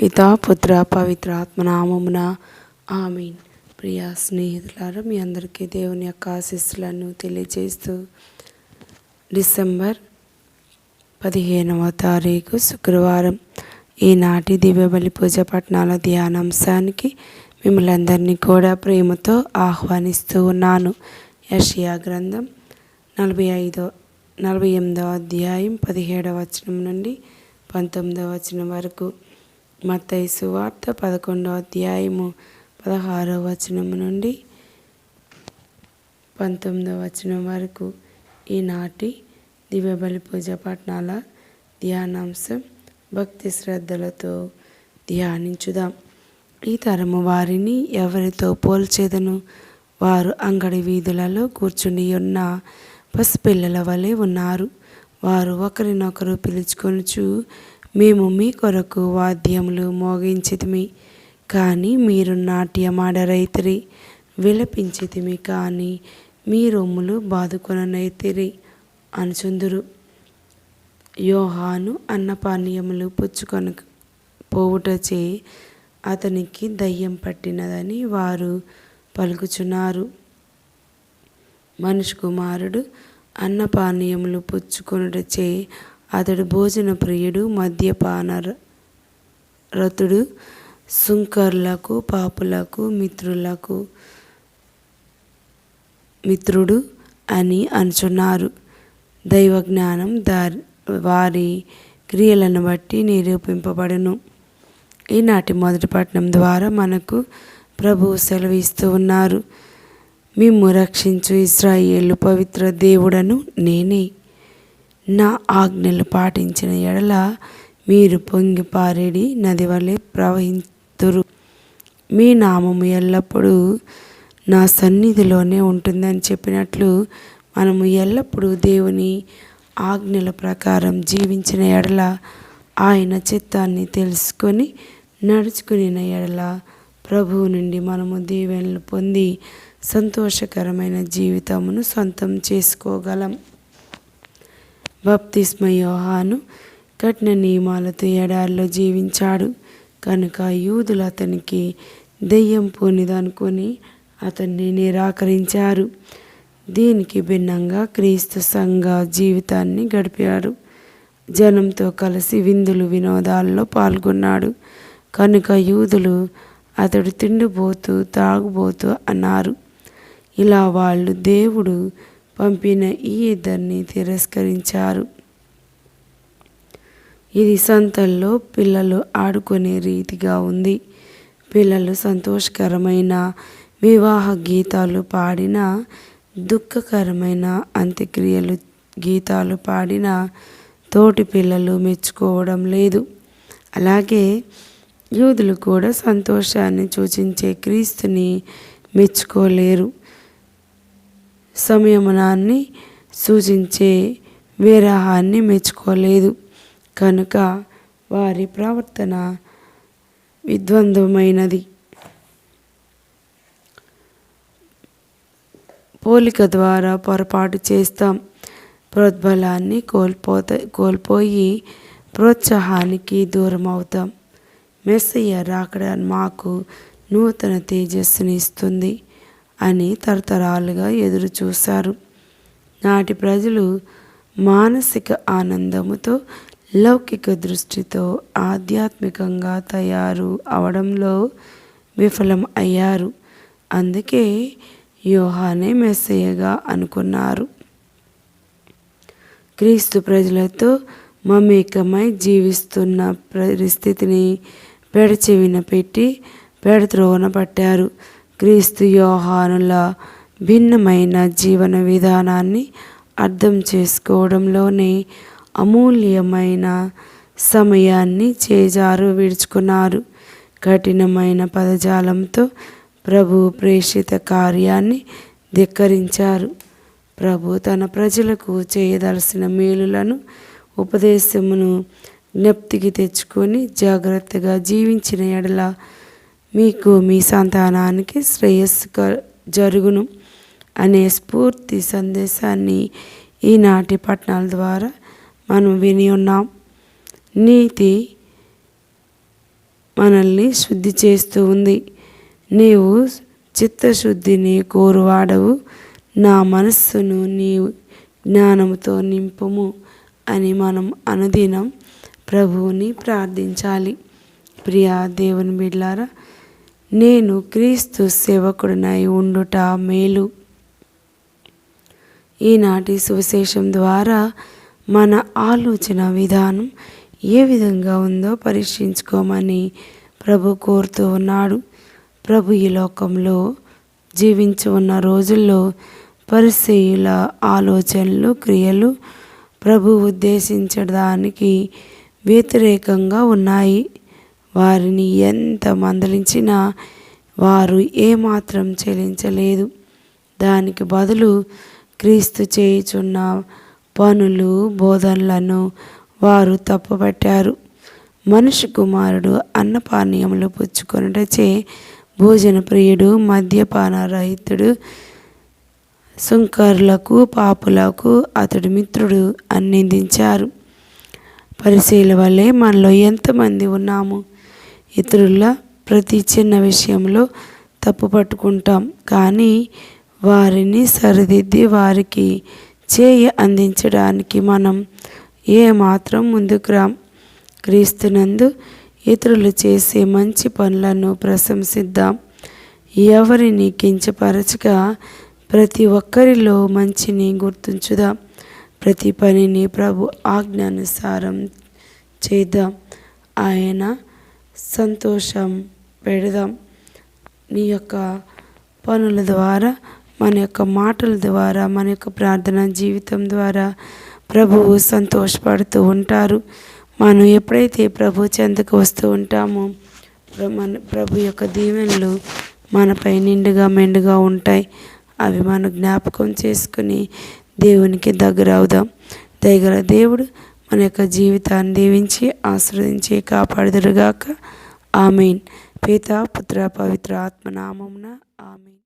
పితా పుత్ర పవిత్ర ఆత్మనామమున ఆమీన్. ప్రియ స్నేహితులారా మీ అందరికీ దేవుని యొక్క ఆశీస్సులను తెలియజేస్తూ డిసెంబర్ పదిహేనవ తారీఖు శుక్రవారం ఈనాటి దివ్యబలి పూజ పట్టణాల ధ్యానాంశానికి మిమ్మల్ని అందరినీ కూడా ప్రేమతో ఆహ్వానిస్తూ ఉన్నాను. యషియా గ్రంథం నలభై ఐదో నలభై ఎనిమిదవ అధ్యాయం పదిహేడవ వచనం నుండి పంతొమ్మిదవ వచనం వరకు. మత్తయి సువార్త పదకొండో అధ్యాయము పదహారవ వచనం నుండి పంతొమ్మిదో వచనం వరకు ఈనాటి దివ్యబలి పూజ పట్టణాల ధ్యానాంశం భక్తి శ్రద్ధలతో ధ్యానించుదాం. ఈ తరము వారిని ఎవరితో పోల్చేదను? వారు అంగడి వీధులలో కూర్చుని ఉన్న పసిపిల్లల వలె ఉన్నారు. వారు ఒకరినొకరు పిలుచుకొనుచు మేము మీ కొరకు వాద్యములు మోగించితిమి కానీ మీరు నాట్యమాడరైతిరి విలపించితిమి కానీ మీ రొమ్ములు బాదుకొననైతిరి అనుచుందురు. యోహాను అన్నపానీయములు పుచ్చుకొని పోవుటచే అతనికి దయ్యం పట్టినదని వారు పలుకుచున్నారు. మనుషు కుమారుడు అన్నపానీయములు పుచ్చుకొనుటచే అతడు భోజన ప్రియుడు మద్యపాన రతుడు సుంకర్లకు పాపులకు మిత్రులకు మిత్రుడు అని అనుచున్నారు. దైవ జ్ఞానం దారి వారి క్రియలను బట్టి నిరూపింపబడును. ఈనాటి మొదటి పట్టణం ద్వారా మనకు ప్రభువు సెలవిస్తూ ఉన్నారు. మిమ్ము రక్షించు ఇస్రాయేలు పవిత్ర దేవుడను నేనే. నా ఆజ్ఞలు పాటించిన ఎడల మీరు పొంగి పారేడి నది వలె ప్రవహింతురు. మీ నామము ఎల్లప్పుడూ నా సన్నిధిలోనే ఉంటుందని చెప్పినట్లు మనము ఎల్లప్పుడూ దేవుని ఆజ్ఞల ప్రకారం జీవించిన ఎడల ఆయన చిత్తాన్ని తెలుసుకొని నడుచుకుని ఎడల ప్రభువు నుండి మనము దీవెనలు పొంది సంతోషకరమైన జీవితమును సొంతం చేసుకోగలం. బప్తిస్మ యోహాను కఠిన నియమాలతో ఎడారిలో జీవించాడు. కనుక యూదులు అతనికి దెయ్యం పోనిదనుకొని అతన్ని నిరాకరించారు. దీనికి భిన్నంగా క్రీస్తు సంఘ జీవితాన్ని గడిపాడు జనంతో కలిసి విందులు వినోదాల్లో పాల్గొన్నాడు. కనుక యూదులు అతడు తిండిపోతూ తాగుబోతూ అన్నారు. ఇలా వాళ్ళు దేవుడు పంపిన ఈ ఇద్దరిని తిరస్కరించారు. ఇది సంతల్లో పిల్లలు ఆడుకునే రీతిగా ఉంది. పిల్లలు సంతోషకరమైన వివాహ గీతాలు పాడిన దుఃఖకరమైన అంత్యక్రియలు గీతాలు పాడిన తోటి పిల్లలు మెచ్చుకోవడం లేదు. అలాగే యూదులు కూడా సంతోషాన్ని సూచించే క్రీస్తుని మెచ్చుకోలేరు. సంయమనాన్ని సూచించే విరహాన్ని మెచ్చుకోలేదు. కనుక వారి ప్రవర్తన విద్వంద్వమైనది పోలిక ద్వారా పొరపాటు చేస్తాం. ప్రోద్బలాన్ని కోల్పోత కోల్పోయి ప్రోత్సాహానికి దూరం అవుతాం మెస్సయ్య రాకడ మాకు నూతన తేజస్సుని ఇస్తుంది. అని తరతరాలుగా ఎదురు చూశారు. నాటి ప్రజలు మానసిక ఆనందముతో లౌకిక దృష్టితో ఆధ్యాత్మికంగా తయారు అవడంలో విఫలం అయ్యారు. అందుకే యోహానే మెస్సయ్యగా అనుకున్నారు. క్రీస్తు ప్రజలతో మమేకమై జీవిస్తున్న పరిస్థితిని పెడచెవిన పెట్టి పెడత్రోవన పట్టారు. క్రీస్తు యోహానుల భిన్నమైన జీవన విధానాన్ని అర్థం చేసుకోవడంలోనే అమూల్యమైన సమయాన్ని చేజారు విడుచుకున్నారు. కఠినమైన పదజాలంతో ప్రభు ప్రేషిత కార్యాన్ని ధిక్కరించారు. ప్రభు తన ప్రజలకు చేయదలసిన మేలులను ఉపదేశమును జ్ఞప్తికి తెచ్చుకొని జాగ్రత్తగా జీవించిన ఎడల మీకు మీ సంతానానికి శ్రేయస్సు జరుగును అనే స్ఫూర్తి సందేశాన్ని ఈనాటి పట్టణాల ద్వారా మనం విని ఉన్నాం. నీతి మనల్ని శుద్ధి చేస్తూ ఉంది. నీవు చిత్తశుద్ధిని కోరువాడవు. నా మనస్సును నీ జ్ఞానంతో నింపుము అని మనం అనుదినం ప్రభువుని ప్రార్థించాలి. ప్రియా దేవుని బిడ్లారా నేను క్రీస్తు సేవకుడినై ఉండుట మేలు. ఈనాటి సువిశేషం ద్వారా మన ఆలోచన విధానం ఏ విధంగా ఉందో పరీక్షించుకోమని ప్రభు కోరుతూ ఉన్నాడు. ప్రభు ఈ లోకంలో జీవించి ఉన్న రోజుల్లో పరిచయుల ఆలోచనలు క్రియలు ప్రభు ఉద్దేశించడానికి వ్యతిరేకంగా ఉన్నాయి. వారిని ఎంత మందలించినా వారు ఏమాత్రం చెల్లించలేదు దానికి బదులు క్రీస్తు చేయుచున్న పనులు బోధనలను వారు తప్పుపట్టారు. మనిషి కుమారుడు అన్నపానీయములు పుచ్చుకొనుటచే భోజన ప్రియుడు మద్యపాన రహితుడు సుంకర్లకు పాపులకు అతడు మిత్రుడు అని నిందించారు. పరిశీల వల్లే మనలో ఎంతమంది ఉన్నాము? ఇతరుల ప్రతి చిన్న విషయంలో తప్పు పట్టుకుంటాం. కానీ వారిని సరిదిద్ది వారికి చేయి అందించడానికి మనం ఏమాత్రం ముందుకు రాం క్రీస్తునందు ఇతరులు చేసే మంచి పనులను ప్రశంసిద్దాం. ఎవరిని కించపరచక ప్రతి ఒక్కరిలో మంచిని గుర్తుంచుదాం. ప్రతి పనిని ప్రభు ఆజ్ఞానుసారం చేద్దాం. ఆయన సంతోషం పెడదాం. నీ యొక్క పనుల ద్వారా మన యొక్క మాటల ద్వారా మన యొక్క ప్రార్థన జీవితం ద్వారా ప్రభువు సంతోషపడుతూ ఉంటారు. మనం ఎప్పుడైతే ప్రభు చెంతకు వస్తూ ఉంటామో మన ప్రభు యొక్క దీవెనలు మనపై నిండుగా మెండుగా ఉంటాయి. అవి మనం జ్ఞాపకం చేసుకుని దేవునికి దగ్గర అవుదాం దగ్గర దేవుడు మన యొక్క జీవితాన్ని దీవించి ఆశ్రదించి కాపాడుదురుగాక. ఆమెన్. పిత పుత్ర పవిత్ర ఆత్మనామమున ఆమెన్.